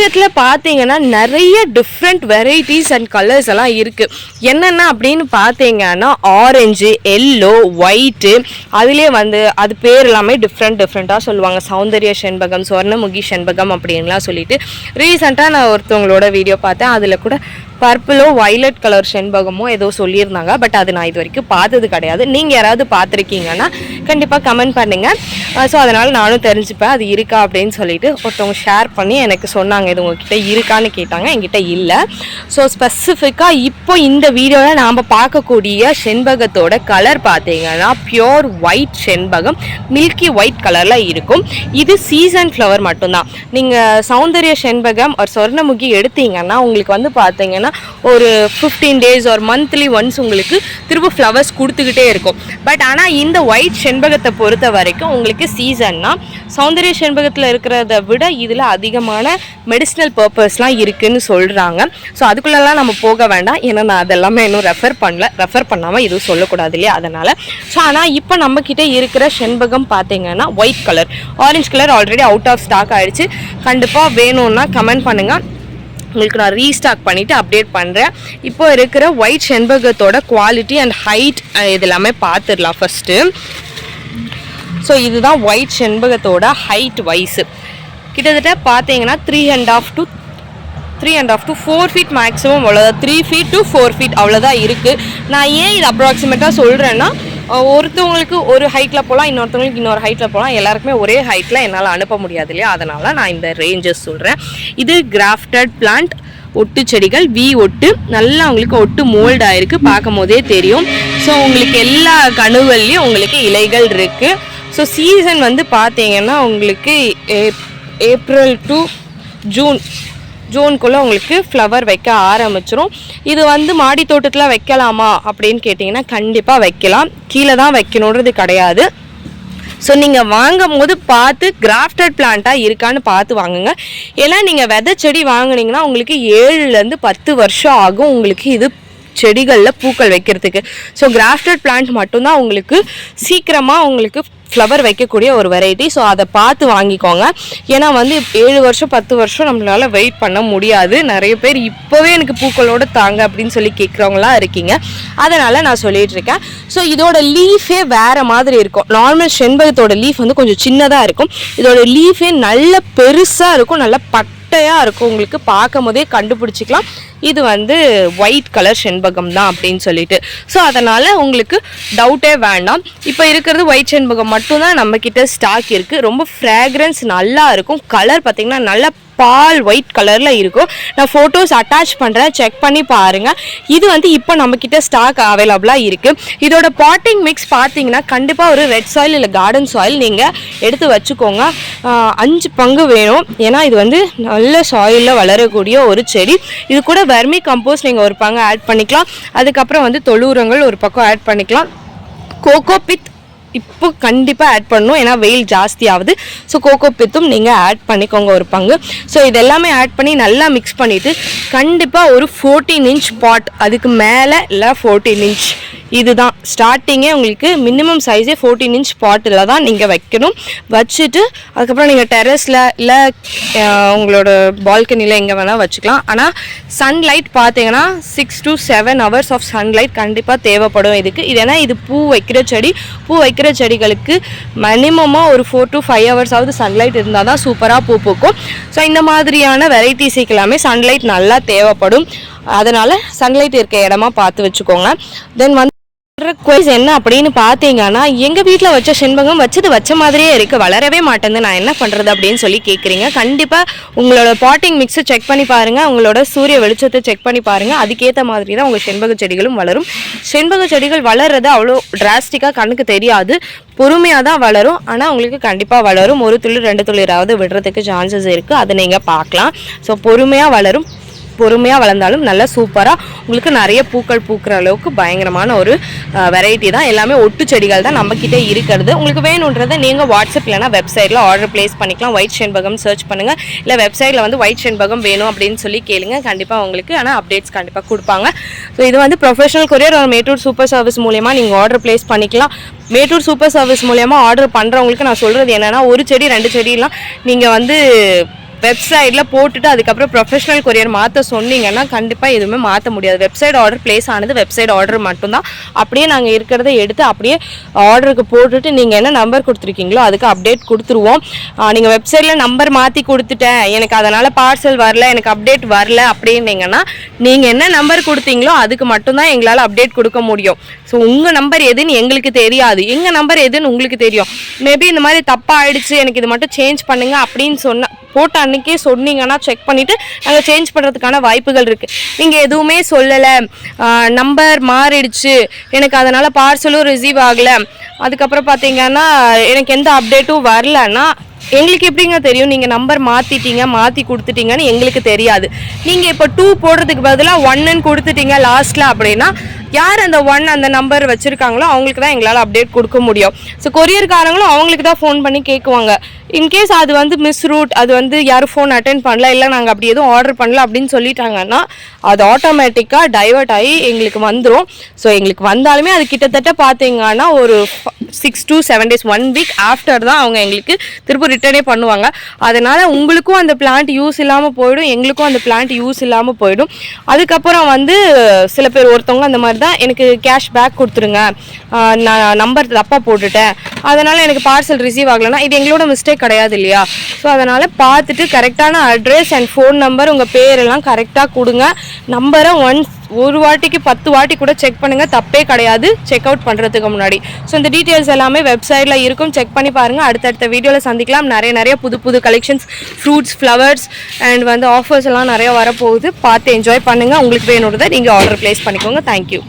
செண்பகத்தில் பார்த்தீங்கன்னா நிறைய different varieties and colours எல்லாம் இருக்குது என்னென்ன அப்படின்னு பார்த்தீங்கன்னா ஆரஞ்சு எல்லோ ஒயிட்டு அதுலேயே வந்து அது பேர் எல்லாமே டிஃப்ரெண்ட் டிஃப்ரெண்ட்டாக சொல்லுவாங்க. சௌந்தர்ய செண்பகம் சுவர்ணமுகி செண்பகம் அப்படின்லாம் சொல்லிட்டு. ரீசெண்டாக நான் ஒருத்தவங்களோட வீடியோ பார்த்தேன். அதில் கூட பர்பிளோ வயலட் கலர் செண்பகமோ ஏதோ சொல்லியிருந்தாங்க பட் அது நான் இது வரைக்கும் பார்த்தது கிடையாது. நீங்கள் யாராவது பார்த்துருக்கீங்கன்னா கண்டிப்பாக கமெண்ட் பண்ணுங்கள் ஸோ அதனால் நானும் தெரிஞ்சுப்பேன் அது இருக்கா அப்படின்னு சொல்லிட்டு ஒருத்தவங்க ஷேர் பண்ணி எனக்கு சொன்னாங்க இது உங்ககிட்ட இருக்கான்னு கேட்டாங்க என்கிட்ட இல்லை. ஸோ ஸ்பெசிஃபிக்காக இப்போ இந்த வீடியோவில் நாம் பார்க்கக்கூடிய செண்பகத்தோட கலர் பார்த்தீங்கன்னா பியோர் ஒயிட் செண்பகம் மில்கி ஒயிட் கலரில் இருக்கும். இது சீசன் ஃப்ளவர் மட்டும்தான். நீங்கள் சௌந்தரிய செண்பகம் ஒரு சொர்ணமுகி எடுத்தீங்கன்னா உங்களுக்கு வந்து பார்த்தீங்கன்னா ஒரு ஃபிஃப்டீன் டேஸ் ஒரு மந்த்லி ஒன்ஸ் உங்களுக்கு திரும்ப ஃப்ளவர்ஸ் கொடுத்துக்கிட்டே இருக்கும். பட் ஆனால் இந்த ஒயிட் செண்பகத்தை பொறுத்த வரைக்கும் உங்களுக்கு சீசன்னா சௌந்தரிய செண்பகத்தில் இருக்கிறத விட இதில் அதிகமான மெடிசினல் பர்பஸ்லாம் இருக்குதுன்னு சொல்கிறாங்க ஸோ அதுக்குள்ளெல்லாம் நம்ம போக வேண்டாம். ஏன்னா நான் அதெல்லாமே இன்னும் ரெஃபர் பண்ணல. ரெஃபர் பண்ணாமல் எதுவும் சொல்லக்கூடாது இல்லையா? அதனால். ஸோ ஆனால் இப்போ நம்மக்கிட்ட இருக்கிற செண்பகம் பார்த்தீங்கன்னா white colour orange colour already out of stock ஆகிடுச்சு கண்டிப்பாக வேணும்னா கமெண்ட் பண்ணுங்கள் உங்களுக்கு நான் ரீஸ்டாக் பண்ணிவிட்டு அப்டேட் பண்ணுறேன் இப்போ இருக்கிற ஒயிட் செண்பகத்தோட குவாலிட்டி அண்ட் ஹைட் இது எல்லாமே பார்த்துடலாம் ஃபஸ்ட்டு ஸோ இதுதான் ஒயிட் செண்பகத்தோட ஹைட் வைஸு கிட்டத்தட்ட பார்த்தீங்கன்னா three and half to three and half to four feet maximum அவ்வளோதான் three feet to four feet அவ்வளோதான் இருக்குது நான் ஏன் இது அப்ராக்சிமேட்டாக சொல்கிறேன்னா ஒருத்தவங்களுக்கு ஒரு ஹைட்டில் போகலாம் இன்னொருத்தவங்களுக்கு இன்னொரு ஹைட்டில் போகலாம் எல்லாருக்குமே ஒரே ஹைட்டில் என்னால் அனுப்ப முடியாது இல்லையா? அதனால் நான் இந்த ரேஞ்சஸ் சொல்கிறேன் இது கிராஃப்டட் பிளான்ட் ஒட்டு செடிகள் வி ஒட்டு. நல்லா உங்களுக்கு ஒட்டு மோல்ட் ஆயிருக்கு பார்க்கும் போதே தெரியும். ஸோ உங்களுக்கு எல்லா கணுவல்லையும் உங்களுக்கு இலைகள் இருக்குது ஸோ சீசன் வந்து பார்த்தீங்கன்னா உங்களுக்கு ஏப்- ஏப்ரல் டு ஜூன் ஜூன்குள்ளே உங்களுக்கு ஃப்ளவர் வைக்க ஆரம்பிச்சிரும். இது வந்து மாடி தோட்டத்தில் வைக்கலாமா அப்படின்னு கேட்டிங்கன்னா கண்டிப்பாக வைக்கலாம். கீழே தான் வைக்கணுன்றது கிடையாது. ஸோ நீங்கள் வாங்கும் போது பார்த்து கிராஃப்டட் பிளான்ட்டாக இருக்கான்னு பார்த்து வாங்குங்க. ஏன்னா நீங்கள் விதை செடி வாங்குனீங்கன்னா உங்களுக்கு ஏழுலேருந்து பத்து வருஷம் ஆகும் உங்களுக்கு இது செடிகளில் பூக்கள் வைக்கிறதுக்கு. ஸோ கிராஃப்டட் பிளான்ட் மட்டும்தான் உங்களுக்கு சீக்கிரமாக உங்களுக்கு ஃப்ளவர் வைக்கக்கூடிய ஒரு வெரைட்டி ஸோ அதை பார்த்து வாங்கிக்கோங்க. ஏன்னா வந்து ஏழு வருஷம் பத்து வருஷம் நம்மளால் வெயிட் பண்ண முடியாது. நிறைய பேர் இப்போவே எனக்கு பூக்களோடு தாங்க அப்படின்னு சொல்லி கேட்குறவங்களாம் இருக்கீங்க. அதனால் நான் சொல்லிட்டு இருக்கேன். ஸோ இதோட லீஃபே வேறு மாதிரி இருக்கும். நார்மல் செண்பகத்தோட லீஃப் வந்து கொஞ்சம் சின்னதாக இருக்கும். இதோட லீஃபே நல்ல பெருசாக இருக்கும். நல்ல குட்டையாக இருக்கும் உங்களுக்கு பார்க்கும் போதே கண்டுபிடிச்சிக்கலாம். இது வந்து ஒயிட் கலர் செண்பகம் தான் அப்படின்னு சொல்லிட்டு. ஸோ அதனால் உங்களுக்கு டவுட்டே வேண்டாம். இப்போ இருக்கிறது ஒயிட் செண்பகம் மட்டும்தான் நம்மக்கிட்ட ஸ்டாக் இருக்குது ரொம்ப ஃப்ராக்ரன்ஸ் நல்லா இருக்கும். கலர் பார்த்திங்கன்னா நல்லா பால் ஒயிட் கலரில் இருக்கும். நான் ஃபோட்டோஸ் அட்டாச் பண்ணுறேன் செக் பண்ணி பாருங்கள் இது வந்து இப்போ நம்மக்கிட்ட ஸ்டாக் அவைலபிளாக இருக்குது இதோட பாட்டிங் மிக்ஸ் பார்த்தீங்கன்னா கண்டிப்பாக ஒரு ரெட் சாயில் இல்லை கார்டன் சாயில் நீங்கள் எடுத்து வச்சுக்கோங்க. அஞ்சு பங்கு வேணும். ஏன்னா இது வந்து நல்ல சாயிலில் வளரக்கூடிய ஒரு செடி. இது கூட வெர்மி கம்போஸ்ட் நீங்கள் ஒரு பங்கு ஆட் பண்ணிக்கலாம். அதுக்கப்புறம் வந்து தொழு உரங்கள் ஒரு பக்கம் ஆட் பண்ணிக்கலாம். கோகோ பித் இப்போ கண்டிப்பாக ஆட் பண்ணணும். ஏன்னா வெயில் ஜாஸ்தி ஆகுது ஸோ கோகோ பித்தும் நீங்கள் ஆட் பண்ணிக்கோங்க ஒரு பங்கு. ஸோ இதெல்லாமே ஆட் பண்ணி நல்லா மிக்ஸ் பண்ணிவிட்டு கண்டிப்பாக ஒரு ஃபோர்டீன் இன்ச் பாட் அதுக்கு மேலே இல்லை ஃபோர்டீன் இன்ச் இதுதான். ஸ்டார்டிங்கே உங்களுக்கு மினிமம் சைஸே ஃபோர்டீன் இன்ச் பாட்டில் தான் நீங்கள் வைக்கணும். வச்சுட்டு அதுக்கப்புறம் நீங்கள் டெரஸில் இல்லை உங்களோட பால்கனியில் எங்கே வேணால் வச்சுக்கலாம். ஆனால் சன்லைட் பார்த்தீங்கன்னா six to seven hours of sunlight கண்டிப்பாக தேவைப்படும் இதுக்கு. இது ஏன்னா இது பூ வைக்கிற செடி பூ வைக்கிற செடிகளுக்கு மினிமமாக ஒரு ஃபோர் டு ஃபைவ் ஹவர்ஸ் ஆகுது சன்லைட் இருந்தால் தான் சூப்பராக பூ பூக்கும். ஸோ இந்த மாதிரியான வெரைட்டிஸுக்கு எல்லாமே சன்லைட் நல்லா தேவைப்படும். அதனால் சன்லைட் இருக்க இடமா பார்த்து வச்சுக்கோங்க. தென் வந்து ரிக்வெஸ்ட் என்ன அப்படின்னு பார்த்தீங்கன்னா எங்கள் வீட்டில் வச்ச செண்பகம் வச்சது வச்ச மாதிரியே இருக்குது வளரவே மாட்டேங்குது. நான் என்ன பண்ணுறது அப்படின்னு சொல்லி கேட்குறீங்க கண்டிப்பாக உங்களோட பாட்டிங் மிக்ஸை செக் பண்ணி பாருங்கள் உங்களோட சூரிய வெளிச்சத்தை செக் பண்ணி பாருங்கள் அதுக்கேற்ற மாதிரி தான் உங்கள் செண்பக செடிகளும் வளரும். செண்பக செடிகள் வளர்றது அவ்வளோ டிராஸ்டிக்காக கண்ணுக்கு தெரியாது. பொறுமையாக தான் வளரும். ஆனால் உங்களுக்கு கண்டிப்பாக வளரும். ஒரு துளி ரெண்டு துளிராவது விடுறதுக்கு சான்சஸ் இருக்குது அதை நீங்கள் பார்க்கலாம். ஸோ பொறுமையாக வளரும். பொறுமையாக வளர்ந்தாலும் நல்லா சூப்பராக உங்களுக்கு நிறைய பூக்கள் பூக்கிற அளவுக்கு பயங்கரமான ஒரு வெரைட்டி தான். எல்லாமே ஒட்டு செடிகள் தான் நம்மக்கிட்டே இருக்கிறது. உங்களுக்கு வேணுன்றதை நீங்கள் வாட்ஸ்அப் இல்லைனா வெப்சைட்டில் ஆர்டர் ப்ளேஸ் பண்ணிக்கலாம். ஒயிட் செண்பகம் சர்ச் பண்ணுங்கள் இல்லை வெப்சைட்டில் வந்து ஒயிட் செண்பகம் வேணும் அப்படின்னு சொல்லி கேளுங்க. கண்டிப்பாக உங்களுக்கு ஆனால் அப்டேட்ஸ் கண்டிப்பாக கொடுப்பாங்க. ஸோ இது வந்து ப்ரொஃபஷனல் கொரியர் ஒரு மேட்டூர் சூப்பர் சர்வீஸ் மூலியமாக நீங்கள் ஆர்டர் ப்ளேஸ் பண்ணிக்கலாம். மேட்டூர் சூப்பர் சர்வீஸ் மூலியமாக ஆர்டர் பண்ணுறவங்களுக்கு நான் சொல்கிறது என்னென்னா ஒரு செடி ரெண்டு செடிலாம் நீங்கள் வந்து வெப்சைட்டில் போட்டுட்டு அதுக்கப்புறம் ப்ரொஃபஷனல் கொரியர் மாற்ற சொன்னீங்கன்னா கண்டிப்பாக எதுவுமே மாற்ற முடியாது. வெப்சைட் ஆர்டர் பிளேஸ் ஆனது வெப்சைட் ஆர்டர் மட்டும்தான். அப்படியே நாங்கள் இருக்கிறத எடுத்து அப்படியே ஆர்டருக்கு போட்டுட்டு நீங்கள் என்ன நம்பர் கொடுத்துருக்கீங்களோ அதுக்கு அப்டேட் கொடுத்துருவோம். நீங்கள் வெப்சைட்டில் நம்பர் மாற்றி கொடுத்துட்டேன். எனக்கு அதனால் பார்சல் வரல எனக்கு அப்டேட் வரல அப்படின்னீங்கன்னா நீங்கள் என்ன நம்பர் கொடுத்தீங்களோ அதுக்கு மட்டும்தான் எங்களால் அப்டேட் கொடுக்க முடியும். ஸோ உங்கள் நம்பர் எதுன்னு எங்களுக்கு தெரியாது. எங்கள் நம்பர் எதுன்னு உங்களுக்கு தெரியும். மேபி இந்த மாதிரி தப்பாக ஆயிடுச்சு எனக்கு இது மட்டும் சேஞ்ச் பண்ணுங்க அப்படின்னு சொன்ன போட்ட அன்னைக்கே சொன்னீங்கன்னா செக் பண்ணிவிட்டு நாங்கள் சேஞ்ச் பண்ணுறதுக்கான வாய்ப்புகள் இருக்குது நீங்கள் எதுவுமே சொல்லலை. நம்பர் மாறிடுச்சு. எனக்கு அதனால் பார்சலும் ரிசீவ் ஆகலை. அதுக்கப்புறம் பார்த்தீங்கன்னா எனக்கு எந்த அப்டேட்டும் வரலன்னா எங்களுக்கு எப்படிங்க தெரியும்? நீங்கள் நம்பர் மாற்றிட்டீங்க மாற்றி கொடுத்துட்டீங்கன்னு எங்களுக்கு தெரியாது. நீங்கள் இப்போ டூ போடுறதுக்கு பதிலாக ஒன்னுன்னு கொடுத்துட்டீங்க லாஸ்ட்டில் அப்படின்னா யார் அந்த ஒன் அந்த நம்பர் வச்சுருக்காங்களோ அவங்களுக்கு தான் எங்களால் அப்டேட் கொடுக்க முடியும். ஸோ கொரியர்காரங்களும் அவங்களுக்கு தான் ஃபோன் பண்ணி கேட்குவாங்க இன்கேஸ் அது வந்து மிஸ் ரூட் அது வந்து யாரும் ஃபோன் அட்டென்ட் பண்ணல இல்லை நாங்கள் அப்படி எதுவும் ஆர்டர் பண்ணல அப்படின்னு சொல்லிட்டாங்கன்னா அது ஆட்டோமேட்டிக்காக டைவர்ட் ஆகி எங்களுக்கு வந்துடும் ஸோ எங்களுக்கு வந்தாலுமே அது கிட்டத்தட்ட பார்த்தீங்கன்னா ஒரு six to seven days one week after தான் அவங்க எங்களுக்கு திரும்ப ரிட்டர்னே பண்ணுவாங்க. அதனால் உங்களுக்கும் அந்த பிளான்ட் யூஸ் இல்லாமல் போயிடும் எங்களுக்கும் அந்த பிளான்ட் யூஸ் இல்லாமல் போயிடும். அதுக்கப்புறம் வந்து சில பேர் ஒருத்தவங்க அந்த மாதிரி தான் எனக்கு கேஷ் பேக் கொடுத்துருங்க. நான் நம்பர் தப்பாக போட்டுட்டேன். அதனால் எனக்கு பார்சல் ரிசீவ் ஆகலைன்னா இது எங்களோட மிஸ்டேக் கிடையாது இல்லையா ஸோ அதனால் பார்த்துட்டு கரெக்டான அட்ரஸ் அண்ட் ஃபோன் நம்பர் உங்கள் பேரெல்லாம் கரெக்டாக கொடுங்க. நம்பரை ஒன்ஸ் ஒரு வாட்டிக்கு பத்து வாட்டி கூட செக் பண்ணுங்கள் தப்பே கிடையாது. செக் அவுட் பண்ணுறதுக்கு முன்னாடி. ஸோ இந்த டீட்டெயில்ஸ் எல்லாமே வெப்சைட்டில் இருக்கும். செக் பண்ணி பாருங்கள் அடுத்தடுத்த வீடியோவில் சந்திக்கலாம். நிறைய நிறைய புது புது கலெக்ஷன்ஸ் ஃப்ரூட்ஸ் ஃப்ளவர்ஸ் அண்ட் வந்து ஆஃபர்ஸ் எல்லாம் நிறைய வரப்போகுது. பார்த்து என்ஜாய் பண்ணுங்கள் உங்களுக்கு வேணுன்றதை நீங்கள் ஆர்டர் ப்ளேஸ் பண்ணிக்கோங்க. தேங்க்யூ